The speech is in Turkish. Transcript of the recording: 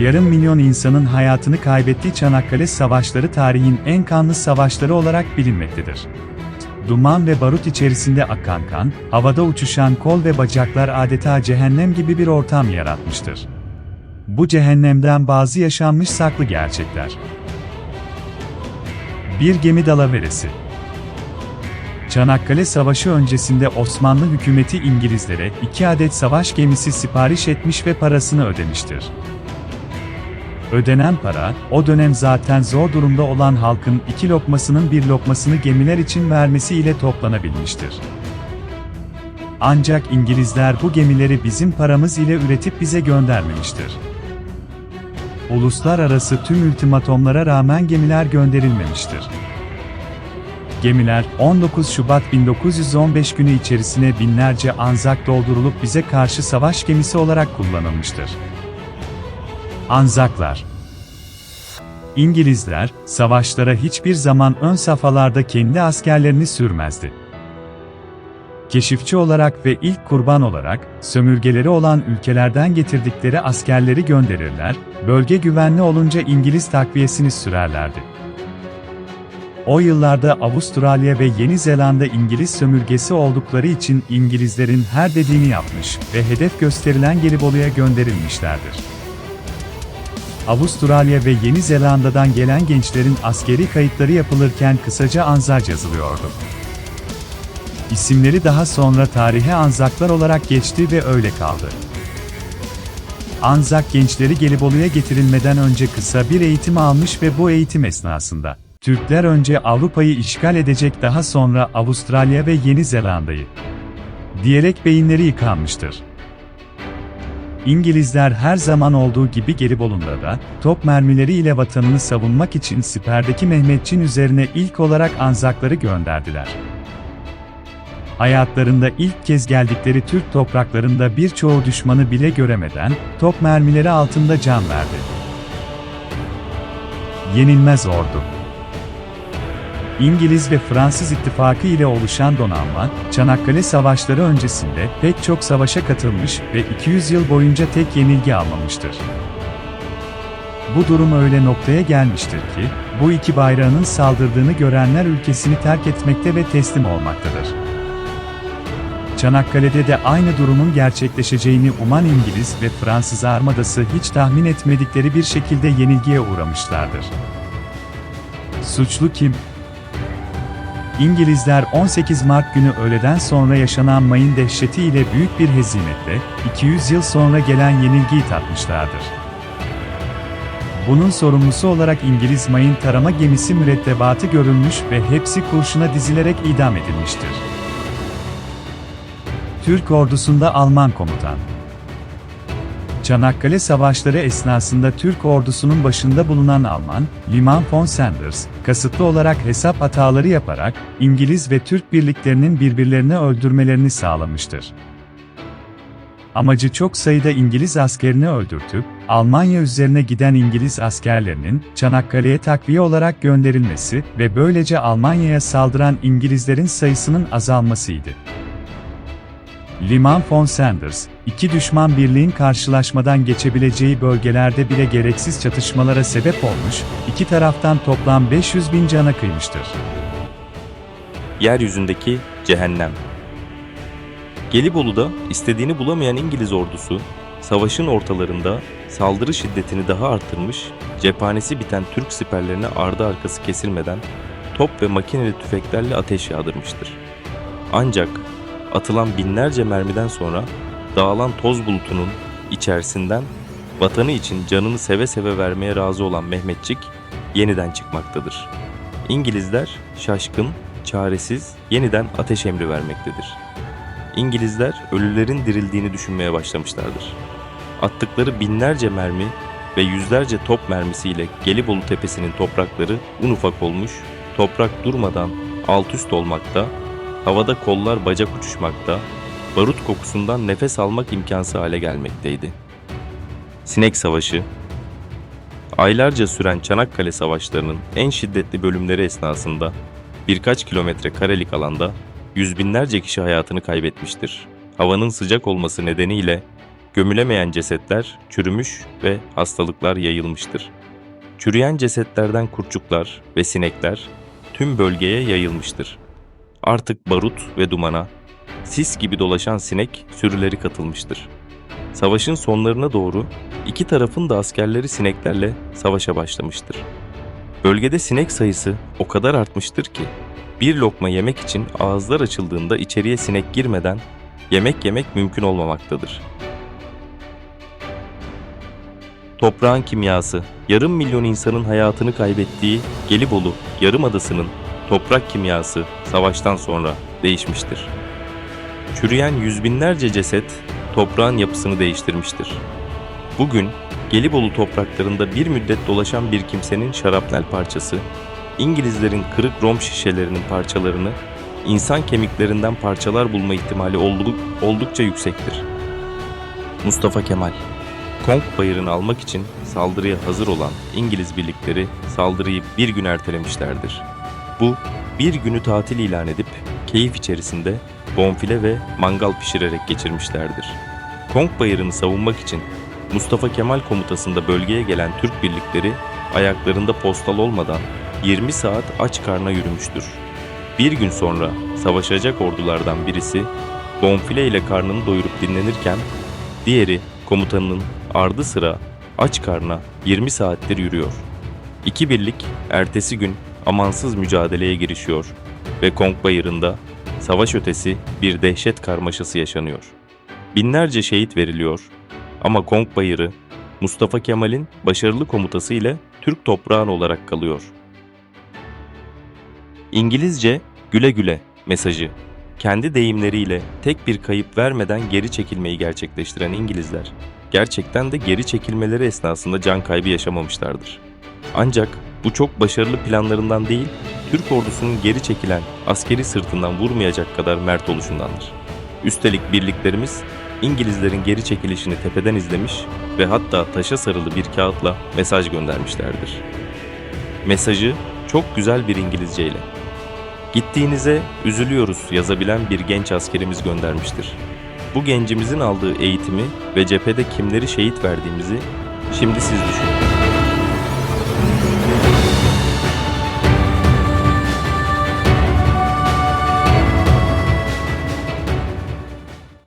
yarım milyon insanın hayatını kaybettiği Çanakkale Savaşları tarihin en kanlı savaşları olarak bilinmektedir. Duman ve barut içerisinde akan kan, havada uçuşan kol ve bacaklar adeta cehennem gibi bir ortam yaratmıştır. Bu cehennemden bazı yaşanmış saklı gerçekler. Bir gemi dalaveresi. Çanakkale Savaşı öncesinde Osmanlı hükümeti İngilizlere iki adet savaş gemisi sipariş etmiş ve parasını ödemiştir. Ödenen para, o dönem zaten zor durumda olan halkın iki lokmasının bir lokmasını gemiler için vermesi ile toplanabilmiştir. Ancak İngilizler bu gemileri bizim paramız ile üretip bize göndermemiştir. Uluslararası tüm ultimatomlara rağmen gemiler gönderilmemiştir. Gemiler 19 Şubat 1915 günü içerisine binlerce anzak doldurulup bize karşı savaş gemisi olarak kullanılmıştır. Anzaklar İngilizler, savaşlara hiçbir zaman ön safhalarda kendi askerlerini sürmezdi. Keşifçi olarak ve ilk kurban olarak, sömürgeleri olan ülkelerden getirdikleri askerleri gönderirler, bölge güvenli olunca İngiliz takviyesini sürerlerdi. O yıllarda Avustralya ve Yeni Zelanda İngiliz sömürgesi oldukları için İngilizlerin her dediğini yapmış ve hedef gösterilen Gelibolu'ya gönderilmişlerdir. Avustralya ve Yeni Zelanda'dan gelen gençlerin askeri kayıtları yapılırken kısaca Anzak yazılıyordu. İsimleri daha sonra tarihe Anzaklar olarak geçti ve öyle kaldı. Anzak gençleri Gelibolu'ya getirilmeden önce kısa bir eğitim almış ve bu eğitim esnasında Türkler önce Avrupa'yı işgal edecek daha sonra Avustralya ve Yeni Zelanda'yı diyerek beyinleri yıkanmıştır. İngilizler her zaman olduğu gibi Gelibolu'nda da, top mermileri ile vatanını savunmak için siperdeki Mehmetçin üzerine ilk olarak Anzakları gönderdiler. Hayatlarında ilk kez geldikleri Türk topraklarında birçoğu düşmanı bile göremeden, top mermileri altında can verdi. Yenilmez ordu. İngiliz ve Fransız ittifakı ile oluşan donanma, Çanakkale Savaşları öncesinde pek çok savaşa katılmış ve 200 yıl boyunca tek yenilgi almamıştır. Bu durum öyle noktaya gelmiştir ki, bu iki bayrağının saldırdığını görenler ülkesini terk etmekte ve teslim olmaktadır. Çanakkale'de de aynı durumun gerçekleşeceğini uman İngiliz ve Fransız armadası hiç tahmin etmedikleri bir şekilde yenilgiye uğramışlardır. Suçlu kim? İngilizler 18 Mart günü öğleden sonra yaşanan mayın dehşeti ile büyük bir hezimetle, 200 yıl sonra gelen yenilgiyi tatmışlardır. Bunun sorumlusu olarak İngiliz mayın tarama gemisi mürettebatı görülmüş ve hepsi kurşuna dizilerek idam edilmiştir. Türk ordusunda Alman komutan Çanakkale Savaşları esnasında Türk ordusunun başında bulunan Alman, Liman von Sanders, kasıtlı olarak hesap hataları yaparak İngiliz ve Türk birliklerinin birbirlerini öldürmelerini sağlamıştır. Amacı çok sayıda İngiliz askerini öldürtüp, Almanya üzerine giden İngiliz askerlerinin Çanakkale'ye takviye olarak gönderilmesi ve böylece Almanya'ya saldıran İngilizlerin sayısının azalmasıydı. Liman von Sanders, iki düşman birliğin karşılaşmadan geçebileceği bölgelerde bile gereksiz çatışmalara sebep olmuş, iki taraftan toplam 500 bin cana kıymıştır. Yeryüzündeki cehennem. Gelibolu'da istediğini bulamayan İngiliz ordusu, savaşın ortalarında saldırı şiddetini daha arttırmış, cephanesi biten Türk siperlerine ardı arkası kesilmeden top ve makineli tüfeklerle ateş yağdırmıştır. Ancak atılan binlerce mermiden sonra dağılan toz bulutunun içerisinden vatanı için canını seve seve vermeye razı olan Mehmetçik yeniden çıkmaktadır. İngilizler şaşkın, çaresiz yeniden ateş emri vermektedir. İngilizler ölülerin dirildiğini düşünmeye başlamışlardır. Attıkları binlerce mermi ve yüzlerce top mermisiyle Gelibolu Tepesi'nin toprakları un ufak olmuş, toprak durmadan alt üst olmakta, havada kollar bacak uçuşmakta, barut kokusundan nefes almak imkansız hale gelmekteydi. Sinek Savaşı Aylarca süren Çanakkale Savaşları'nın en şiddetli bölümleri esnasında birkaç kilometre karelik alanda yüz binlerce kişi hayatını kaybetmiştir. Havanın sıcak olması nedeniyle gömülemeyen cesetler çürümüş ve hastalıklar yayılmıştır. Çürüyen cesetlerden kurçuklar ve sinekler tüm bölgeye yayılmıştır. Artık barut ve dumana, sis gibi dolaşan sinek sürüleri katılmıştır. Savaşın sonlarına doğru iki tarafın da askerleri sineklerle savaşa başlamıştır. Bölgede sinek sayısı o kadar artmıştır ki bir lokma yemek için ağızlar açıldığında içeriye sinek girmeden yemek yemek mümkün olmamaktadır. Toprağın kimyası, yarım milyon insanın hayatını kaybettiği Gelibolu Yarımadası'nın toprak kimyası savaştan sonra değişmiştir. Çürüyen yüz binlerce ceset toprağın yapısını değiştirmiştir. Bugün Gelibolu topraklarında bir müddet dolaşan bir kimsenin şarapnel parçası, İngilizlerin kırık rom şişelerinin parçalarını insan kemiklerinden parçalar bulma ihtimali olduk, oldukça yüksektir. Mustafa Kemal Kong Bayırı'nı almak için saldırıya hazır olan İngiliz birlikleri saldırıyı bir gün ertelemişlerdir. Bu, bir günü tatil ilan edip keyif içerisinde bonfile ve mangal pişirerek geçirmişlerdir. Kong Bayırı'nı savunmak için Mustafa Kemal komutasında bölgeye gelen Türk birlikleri ayaklarında postal olmadan 20 saat aç karna yürümüştür. Bir gün sonra savaşacak ordulardan birisi bonfile ile karnını doyurup dinlenirken diğeri komutanının ardı sıra aç karna 20 saattir yürüyor. İki birlik ertesi gün amansız mücadeleye girişiyor ve Kong Bayırı'nda savaş ötesi bir dehşet karmaşası yaşanıyor. Binlerce şehit veriliyor ama Kong Bayırı Mustafa Kemal'in başarılı komutası ile Türk toprağın olarak kalıyor. İngilizce güle güle mesajı kendi deyimleriyle tek bir kayıp vermeden geri çekilmeyi gerçekleştiren İngilizler gerçekten de geri çekilmeleri esnasında can kaybı yaşamamışlardır. Ancak bu çok başarılı planlarından değil, Türk ordusunun geri çekilen askeri sırtından vurmayacak kadar mert oluşundandır. Üstelik birliklerimiz İngilizlerin geri çekilişini tepeden izlemiş ve hatta taşa sarılı bir kağıtla mesaj göndermişlerdir. Mesajı çok güzel bir İngilizceyle. Gittiğinize üzülüyoruz yazabilen bir genç askerimiz göndermiştir. Bu gencimizin aldığı eğitimi ve cephede kimleri şehit verdiğimizi şimdi siz düşünün.